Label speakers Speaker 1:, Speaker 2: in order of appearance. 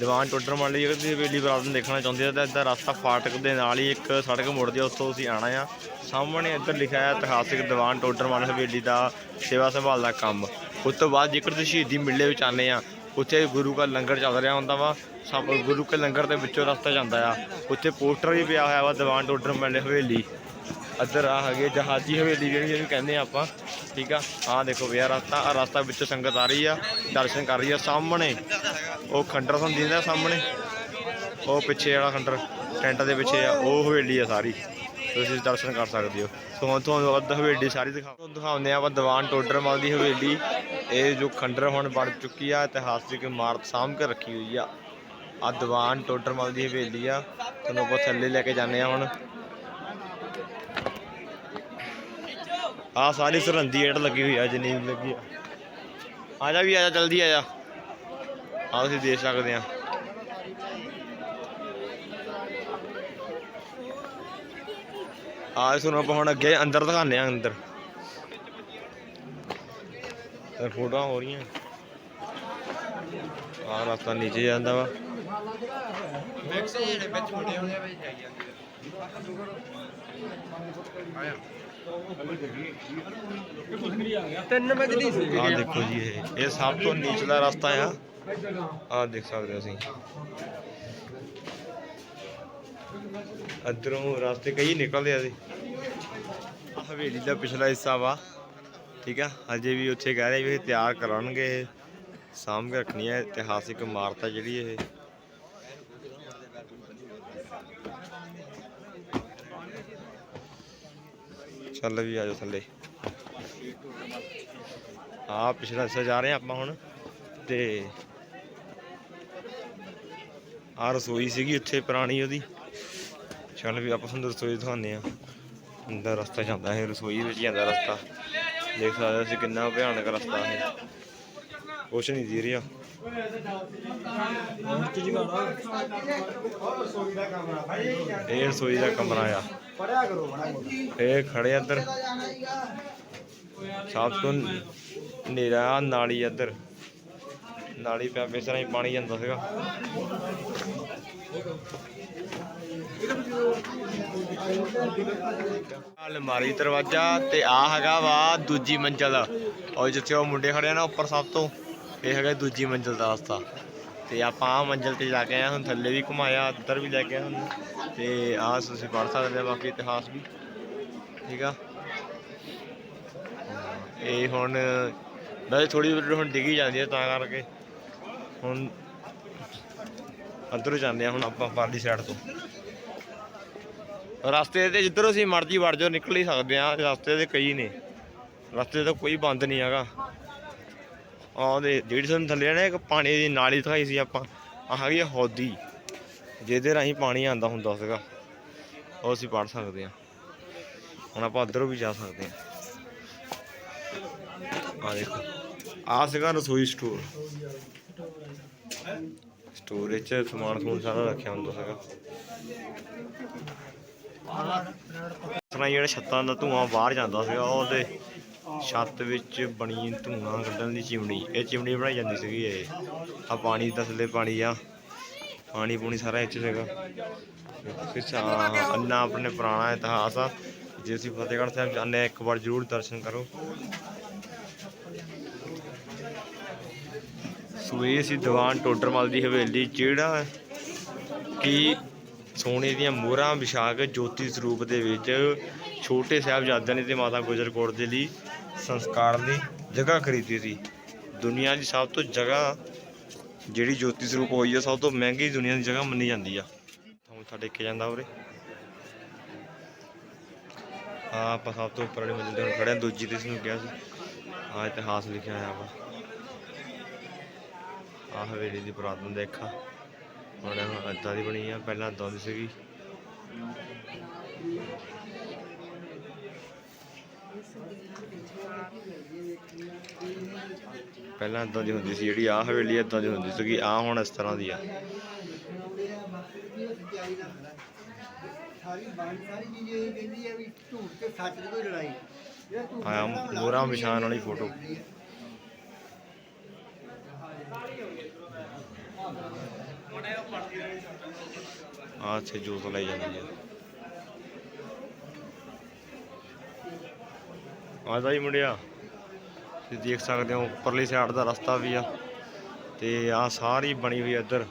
Speaker 1: ਦੀਵਾਨ ਟੋਡਰ ਮੰਨ ਲਈ ਅਗਰ ਤੁਸੀਂ ਹਵੇਲੀ ਬਰਾਦਰ ਨੂੰ ਦੇਖਣਾ ਚਾਹੁੰਦੇ ਹੋ ਤਾਂ ਇੱਧਰ ਰਸਤਾ ਫਾਟਕ ਦੇ ਨਾਲ ਹੀ ਇੱਕ ਸੜਕ ਮੁੜਦੀ ਆ ਉੱਥੋਂ ਤੁਸੀਂ ਆਣਾ ਆ। ਸਾਹਮਣੇ ਇੱਧਰ ਲਿਖਿਆ ਹੈ, ਇਤਿਹਾਸਿਕ ਦੀਵਾਨ ਟੋਡਰ ਮੰਨ ਹਵੇਲੀ ਦਾ ਸੇਵਾ ਸੰਭਾਲ ਦਾ ਕੰਮ। ਉਸ ਤੋਂ ਬਾਅਦ ਜੇਕਰ ਤੁਸੀਂ ਸ਼ਹੀਦੀ ਮੇਲੇ ਵਿੱਚ ਆਨੇ ਆ, ਉੱਥੇ ਗੁਰੂ ਦਾ ਲੰਗਰ ਚੱਲ ਰਿਹਾ ਹੁੰਦਾ ਵਾ, ਸਭ ਗੁਰੂ ਕੇ ਲੰਗਰ ਦੇ ਵਿੱਚੋਂ ਰਸਤਾ ਜਾਂਦਾ ਆ। ਉੱਥੇ ਪੋਸਟਰ ਵੀ ਪਿਆ ਹੋਇਆ ਵਾ, ਦੀਵਾਨ ਟੋਡਰ ਮੰਨ ਹਵੇਲੀ। ਇੱਧਰ ਆ ਹੈਗੇ ਜਹਾਜੀ ਹਵੇਲੀ, ਜਿਹੜੀ ਜਿਹਨੂੰ ਕਹਿੰਦੇ ਆ ਆਪਾਂ, ਠੀਕ ਆ? ਆਹ ਦੇਖੋ ਵੀ ਰਸਤਾ ਆ ਰਸਤਾ ਵਿੱਚੋਂ ਸੰਗਤ ਆ ਰਹੀ ਆ, ਦਰਸ਼ਨ ਕਰ ਰਹੀ ਆ ਸਾਹਮਣੇ। ਉਹ ਖੰਡਰ ਤੁਹਾਨੂੰ ਦਿਖਦਾ ਸਾਹਮਣੇ। ਉਹ ਪਿੱਛੇ ਵਾਲਾ ਖੰਡਰ, ਟੈਂਟ ਦੇ ਪਿੱਛੇ ਆ, ਉਹ ਹਵੇਲੀ ਆ ਸਾਰੀ। ਤੁਸੀਂ ਦਰਸ਼ਨ ਕਰ ਸਕਦੇ ਹੋ। ਸੋ ਹੁਣ ਤੁਹਾਨੂੰ ਅੱਧ ਹਵੇਲੀ ਸਾਰੀ ਦਿਖਾ ਤੁਹਾਨੂੰ ਦਿਖਾਉਂਦੇ ਆ ਆਪਾਂ ਦੀਵਾਨ ਟੋਡਰਮਲ ਦੀ ਹਵੇਲੀ। ਇਹ ਜੋ ਖੰਡਰ ਹੁਣ ਬਣ ਚੁੱਕੀ ਆ, ਇਤਿਹਾਸਿਕ ਇਮਾਰਤ ਸਾਂਭ ਕੇ ਰੱਖੀ ਹੋਈ ਆ। ਆ ਦੀਵਾਨ ਟੋਡਰਮਲ ਦੀ ਹਵੇਲੀ ਆ। ਤੁਹਾਨੂੰ ਆਪਾਂ ਥੱਲੇ ਲੈ ਕੇ ਜਾਂਦੇ ਆ ਹੁਣ। ਆ ਸਾਰੀ ਸਰਹੰਦੀ ਏਟ ਲੱਗੀ ਹੋਈ ਆ, ਜਿੰਨੀ ਲੱਗੀ ਆ। ਆ ਜਾ ਵੀ, ਆ ਜਾ, ਜਲਦੀ ਆ ਜਾ। ਆ ਤੁਸੀਂ ਦੇਖ ਸਕਦੇ ਆ। ਆ ਇਸ ਨੂੰ ਆਪਾਂ ਹੁਣ ਅੱਗੇ ਅੰਦਰ ਦਿਖਾਉਂਦੇ ਆ ਅੰਦਰ। ਤੇ ਫੋਟੋਆਂ ਹੋ ਰਹੀਆਂ। ਆ ਰਸਤਾ ਨੀਚੇ ਜਾਂਦਾ ਵਾ।
Speaker 2: ਮਿਕਸ ਜਿਹੜੇ ਵਿੱਚ ਮੁੰਡੇ ਹੁੰਦੇ ਆ, ਵਿੱਚ ਜਾਈ ਜਾਂਦੇ ਤਿੰਨ ਵਜੇ ਦੀ ਸੀ।
Speaker 1: ਆ ਦੇਖੋ ਜੀ ਇਹ ਇਹ ਸਭ ਤੋਂ ਨੀਚਲਾ ਰਸਤਾ ਆ। ਆ ਦੇਖ ਸਕਦੇ ਹੋ ਅਸੀਂ ਅੰਦਰੋਂ ਰਸਤੇ ਕਈ ਨਿਕਲਦੇ ਆ ਜੀ। ਹਵੇਲੀ ਦਾ ਪਿਛਲਾ ਹਿੱਸਾ ਵਾ। ਠੀਕ ਆ? ਅਜੇ ਵੀ ਉੱਥੇ ਕਹਿ ਰਹੇ ਵੀ ਇਹ ਤਿਆਰ ਕਰਾਉਣਗੇ ਇਹ। ਸਾਂਭ ਕੇ ਰੱਖਣੀ ਹੈ ਇਤਿਹਾਸਿਕ ਇਮਾਰਤ ਆ ਜਿਹੜੀ ਇਹ। ਚੱਲ ਵੀ ਆਜੋ ਥੱਲੇ। ਆ ਪਿਛਲਾ ਹਿੱਸਾ ਜਾ ਰਹੇ ਆਪਾਂ ਹੁਣ ਤੇ ਆ ਰਸੋਈ ਸੀਗੀ ਉੱਥੇ ਪੁਰਾਣੀ ਉਹਦੀ। ਚੱਲ ਵੀ ਆਪਾਂ ਤੁਹਾਨੂੰ ਰਸੋਈ ਦਿਖਾਉਂਦੇ ਆ ਅੰਦਰ ਰਸਤਾ ਜਾਂਦਾ ਹੈ ਰਸੋਈ ਵਿੱਚ ਜਾਂਦਾ ਰਸਤਾ। ਦੇਖ ਸਕਦੇ ਹੋ ਕਿੰਨਾ ਭਿਆਨਕ ਰਸਤਾ ਹੈ ਕੁਛ ਨਹੀਂ ਜੀ ਰਿਹਾ। ਇਹ ਰਸੋਈ ਦਾ ਕਮਰਾ ਆ।
Speaker 2: ਪੜਿਆ ਕਰੋ ਬੜਾ
Speaker 1: ਇਹ ਖੜੇ ਇੱਧਰ। ਸਭ ਤੋਂ ਹਨੇਰਾ ਨਾਲੀ ਇੱਧਰ। ਨਾਲੀ ਪਿਆ, ਇਸ ਤਰ੍ਹਾਂ ਹੀ ਪਾਣੀ ਜਾਂਦਾ ਸੀਗਾ। ਅਲਮਾਰੀ ਦਰਵਾਜ਼ਾ ਤੇ ਆ ਹੈਗਾ ਵਾ ਦੂਜੀ ਮੰਜ਼ਲ। ਔਰ ਜਿੱਥੇ ਉਹ ਮੁੰਡੇ ਖੜੇ ਆ ਨਾ ਉੱਪਰ ਸਭ ਤੋਂ, ਇਹ ਹੈਗਾ ਦੂਜੀ ਮੰਜ਼ਲ ਦਾ ਰਸਤਾ। ਤੇ ਆਪਾਂ ਆ ਮੰਜ਼ਲ ਤੇ ਜਾ ਕੇ ਆਏ ਹੁਣ ਥੱਲੇ ਵੀ ਘੁਮਾਇਆ ਅੰਦਰ ਵੀ ਲੈ ਕੇ ਆਏ ਹੁਣ ਤੇ ਆਹ ਤੁਸੀਂ ਪੜ੍ਹ ਸਕਦੇ ਆ ਬਾਕੀ ਇਤਿਹਾਸ ਵੀ। ਠੀਕ ਆ? ਇਹ ਹੁਣ, ਵੈਸੇ ਥੋੜੀ ਹੁਣ ਡਿੱਗੀ ਜਾਂਦੀ ਹੈ, ਤਾਂ ਕਰਕੇ ਹੁਣ ਅੰਦਰੋਂ ਜਾਂਦੇ ਆ ਹੁਣ ਆਪਾਂ ਪਰਲੀ ਸਾਈਡ ਤੋਂ। ਰਸਤੇ ਤੇ ਜਿੱਧਰੋਂ ਅਸੀਂ ਮਰਜ਼ੀ ਵੜ ਜਾਓ, ਨਿਕਲ ਹੀ ਸਕਦੇ ਆ ਰਸਤੇ ਦੇ ਕਈ ਨੇ। ਰਸਤੇ ਤੋਂ ਕੋਈ ਬੰਦ ਨਹੀਂ ਹੈਗਾ। ਆਹ ਦੇ ਜਿਹੜੀ ਸਾਨੂੰ ਥੱਲੇ ਨਾ ਇੱਕ ਪਾਣੀ ਦੀ ਨਾਲੀ ਦਿਖਾਈ ਸੀ ਆਪਾਂ, ਆਹ ਹੈਗੀ ਆ ਹੌਦੀ। ਜਿਹਦੇ ਰਾਹੀਂ ਪਾਣੀ ਆਂਦਾ ਹੁੰਦਾ ਸੀਗਾ, ਉਹ ਅਸੀਂ ਪੜ ਸਕਦੇ ਹਾਂ। ਹੁਣ ਆਪਾਂ ਅੰਦਰੋਂ ਵੀ ਜਾ ਸਕਦੇ ਹਾਂ। ਆ ਦੇਖੋ ਆ ਸੀਗਾ ਰਸੋਈ ਸਟੋਰ ਸਟੋਰ ਵਿੱਚ ਸਮਾਨ ਸਮੂਨ ਸਾਰਾ ਰੱਖਿਆ ਹੁੰਦਾ ਸੀਗਾ। ਇਸ ਜਿਹੜਾ ਛੱਤਾਂ ਦਾ ਧੂਆਂ ਬਾਹਰ ਜਾਂਦਾ ਸੀਗਾ, ਉਹਦੇ ਛੱਤ ਵਿੱਚ ਬਣੀ ਧੂਆਂ ਕੱਢਣ ਦੀ ਚਿਮਣੀ ਇਹ ਚਿਮਨੀ ਬਣਾਈ ਜਾਂਦੀ ਸੀਗੀ ਇਹ। ਆ ਪਾਣੀ ਤਸਲੇ ਪਾਣੀ ਆ। ਪਾਣੀ ਪੂਣੀ ਸਾਰਾ ਇੱਥੇ ਸੀਗਾ। ਫਿਰ ਅੰਨਾ ਆਪਣੇ ਪੁਰਾਣਾ ਇਤਿਹਾਸ ਆ, ਜੇ ਅਸੀਂ ਫਤਿਹਗੜ੍ਹ ਸਾਹਿਬ ਜਾਂਦੇ ਹਾਂ ਇੱਕ ਵਾਰ ਜ਼ਰੂਰ ਦਰਸ਼ਨ ਕਰੋ। ਸੋ ਇਹ ਸੀ ਦੀਵਾਨ ਟੋਡਰਮਲ ਦੀ ਹਵੇਲੀ, ਜਿਹੜਾ ਕਿ ਸੋਨੇ ਦੀਆਂ ਮੋਹਰਾਂ ਵਿਛਾ ਕੇ ਜੋਤੀ ਸਰੂਪ ਦੇ ਵਿੱਚ ਛੋਟੇ ਸਾਹਿਬਜ਼ਾਦਿਆਂ ਨੇ ਤੇ ਮਾਤਾ ਗੁਜਰ ਕੌਰ ਦੇ ਲਈ ਸੰਸਕਾਰ ਲਈ ਜਗ੍ਹਾ ਖਰੀਦੀ ਸੀ। ਦੁਨੀਆ ਦੀ ਸਭ ਤੋਂ ਜਗ੍ਹਾ ਜਿਹੜੀ ਜੋਤੀ ਸਰੂਪ ਹੋਈ ਹੈ ਸਭ ਤੋਂ ਮਹਿੰਗੀ ਦੁਨੀਆ ਦੀ ਜਗ੍ਹਾ ਮੰਨੀ ਜਾਂਦੀ ਆ। ਤੁਹਾਨੂੰ ਸਾਡੇ ਕੇ ਜਾਂਦਾ ਉਰੇ। ਆ ਆਪਾਂ ਸਭ ਤੋਂ ਉੱਪਰ ਵਾਲੀ ਮੰਜ਼ਿਲ ਤੇ ਹੁਣ ਖੜੇ ਹਾਂ, ਦੂਜੀ ਤੇ ਇਸ ਕਿਹਾ ਸੀ। ਆ ਇਤਿਹਾਸ ਲਿਖਿਆ ਹੋਇਆ ਵਾ। ਆ ਹਵੇਲੀ ਦੀ ਪੁਰਾਤਨ ਦੇਖਾ ਹੁਣ ਇਹ ਏਦਾਂ ਦੀ ਬਣੀ ਆ, ਪਹਿਲਾਂ ਏਦਾਂ ਦੀ ਸੀਗੀ। ਪਹਿਲਾਂ ਏਦਾਂ ਦੀ ਹੁੰਦੀ ਸੀ ਜਿਹੜੀ ਆ ਹਵੇਲੀ ਏਦਾਂ ਦੀ ਹੁੰਦੀ ਸੀਗੀ ਆ ਹੁਣ ਇਸ ਤਰ੍ਹਾਂ ਦੀ ਆ। ਆਇਆ ਮੋਹਰਾਂ ਵਿਛਾਉਣ ਵਾਲੀ ਫੋਟੋ ਆ ਇੱਥੇ ਜੂਸ ਲਈ ਜਾਂਦੀ ਹੈ ਆ ਹੀ ਮੁੰਡਿਆ। ਤੁਸੀਂ ਦੇਖ ਸਕਦੇ ਹੋ, ਉੱਪਰਲੀ ਸਾਈਡ ਦਾ ਰਸਤਾ ਵੀ ਆ। ਤੇ ਆ ਸਾਰੀ ਬਣੀ ਹੋਈ ਆ ਇੱਧਰ।